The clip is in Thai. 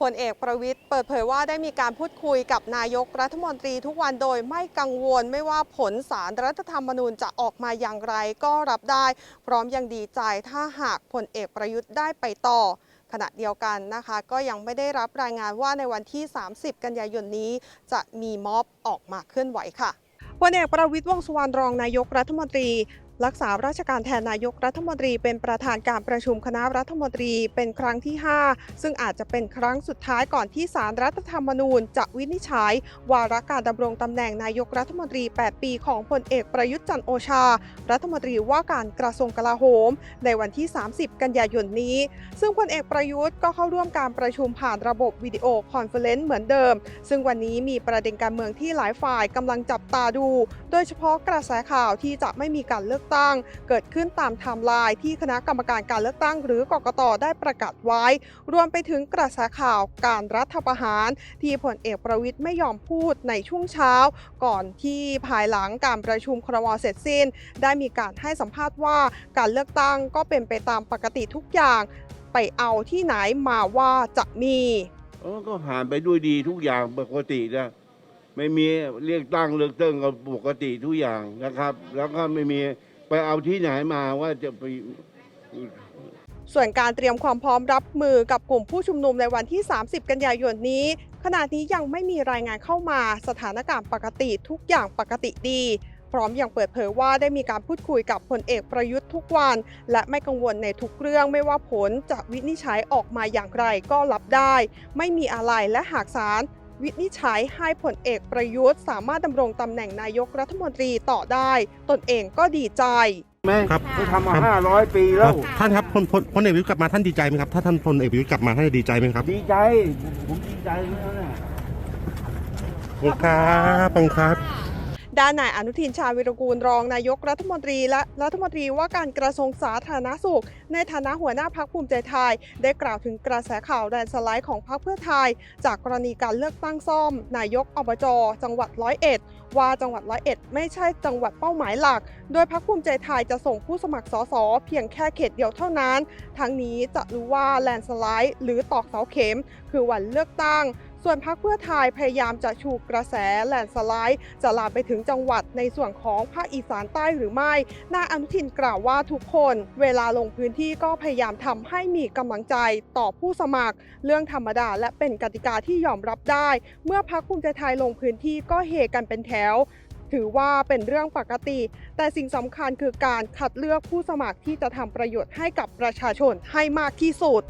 พลเอกประวิทย์เปิดเผยว่าได้มีการพูดคุยกับนายกรัฐมนตรีทุกวันโดยไม่กังวลไม่ว่าผลสารรัฐธรรมนูญจะออกมาอย่างไรก็รับได้ พร้อมยังดีใจถ้าหากพลเอกประยุทธ์ได้ไปต่อ ขณะเดียวกันนะคะ ก็ยังไม่ได้รับรายงานว่าในวันที่ 30 กันยายนนี้ จะมีม็อบออกมาเคลื่อนไหวค่ะพลเอกประวิตยวงสุวรรณรองนายกรัฐมนตรี รักษาราชการแทนนายกรัฐมนตรีเป็นประธานการประชุมคณะรัฐมนตรีเป็นครั้งที่ 5 ซึ่งอาจจะเป็นครั้งสุดท้ายก่อนที่สารรัฐธรรมนูญ จะวินิจฉัย วาระการดำรงตำแหน่งนายกรัฐมนตรี 8 ปีของพลเอกประยุทธ์จันโอชา รัฐมนตรีว่าการกระทรวงกลาโหม ในวันที่ 30 กันยายนนี้ ซึ่งพลเอกประยุทธ์ก็เข้าร่วมการประชุมผ่านระบบวิดีโอคอนเฟอเรนซ์เหมือนเดิม ซึ่งวันนี้มีประเด็นการเมืองที่หลายฝ่ายกำลังจับตาดู โดยเฉพาะกระแสข่าวที่จะไม่มีการเลือกตั้ง เกิดขึ้นตามไทม์ไลน์ที่คณะกรรมการการเลือกตั้ง หรือกกตได้ประกาศไว้ รวมไปถึงกระแสข่าวการรัฐประหาร ที่พลเอกประวิทย์ไม่ยอมพูดในช่วงเช้า ก่อนที่ภายหลังการประชุมครมเสร็จสิ้น ได้มีการให้สัมภาษณ์ว่าการเลือกตั้งก็เป็นไปตามปกติทุกอย่าง ไปเอาที่ไหนมาว่าจะมีเออก็ผ่านไปด้วยดีทุกอย่างปกตินะไม่มีเรียกตั้งเลือกตั้งก็ปกติทุกอย่างนะครับ แล้วก็ไม่มี ไปเอาที่ไหนมาว่าจะไปส่วนการเตรียมความพร้อมรับมือกับกลุ่มผู้ชุมนุมในวันที่ 30 กันยายนนี้ ขณะนี้ยังไม่มีรายงานเข้ามาสถานการณ์ปกติทุกอย่างปกติดี พร้อมอยังเปิดเผยว่าได้มีการพูดคุยกับพลเอกประยุทธ์ทุกวัน และไม่กังวลในทุกเรื่องไม่ว่าผลจะวินิจฉัยออกมาอย่างไรก็รับได้ ไม่มีอะไรและหากศาล วินิจฉัยให้พลเอกประยุทธ์ สามารถดำรงตำแหน่งนายกรัฐมนตรีต่อได้ ตนเองก็ดีใจไหมครับเขาทำมาห้าร้อยปีแล้วท่านครับพลพลพลเอกประยุทธ์กลับมาท่านดีใจไหมครับ ถ้าท่านพลเอกประยุทธ์กลับมาท่านจะดีใจไหมครับดีใจ ผมดีใจแล้วนะ ขอบคุณครับขอบคุณครับ ด้านนายอนุทินชาญวิรกูลรองนายกรัฐมนตรีและรัฐมนตรีว่าการกระทรวงสาธารณสุข ในฐานะหัวหน้าพักภูมิใจไทย ได้กล่าวถึงกระแสข่าวแลนสไลด์ของพรรคเพื่อไทย จากกรณีการเลือกตั้งซ่อม นายกอบจจังหวัดร้อยเอ็ดว่าจังหวัดร้อยเอ็ดไม่ใช่จังหวัดเป้าหมายหลัก โดยพรรคภูมิใจไทยจะส่งผู้สมัครสสเพียงแค่เขตเดียวเท่านั้น ทั้งนี้จะรู้ว่าแลนสไลด์หรือตอกเสาเข็ม คือวันเลือกตั้ง ส่วนพรรคเพื่อไทยพยายามจะชูกระแสแลนสไลด์จะลามไปถึงจังหวัดในส่วนของภาคอีสานใต้หรือไม่นายอนุทินกล่าวว่าทุกคน เวลาลงพื้นที่ก็พยายามทำให้มีกำลังใจต่อผู้สมัคร เรื่องธรรมดาและเป็นกติกาที่ยอมรับได้ เมื่อพรรคภูมิใจไทยลงพื้นที่ก็เฮกันเป็นแถวถือว่าเป็นเรื่องปกติ แต่สิ่งสำคัญคือการคัดเลือกผู้สมัครที่จะทำประโยชน์ให้กับประชาชนให้มากที่สุด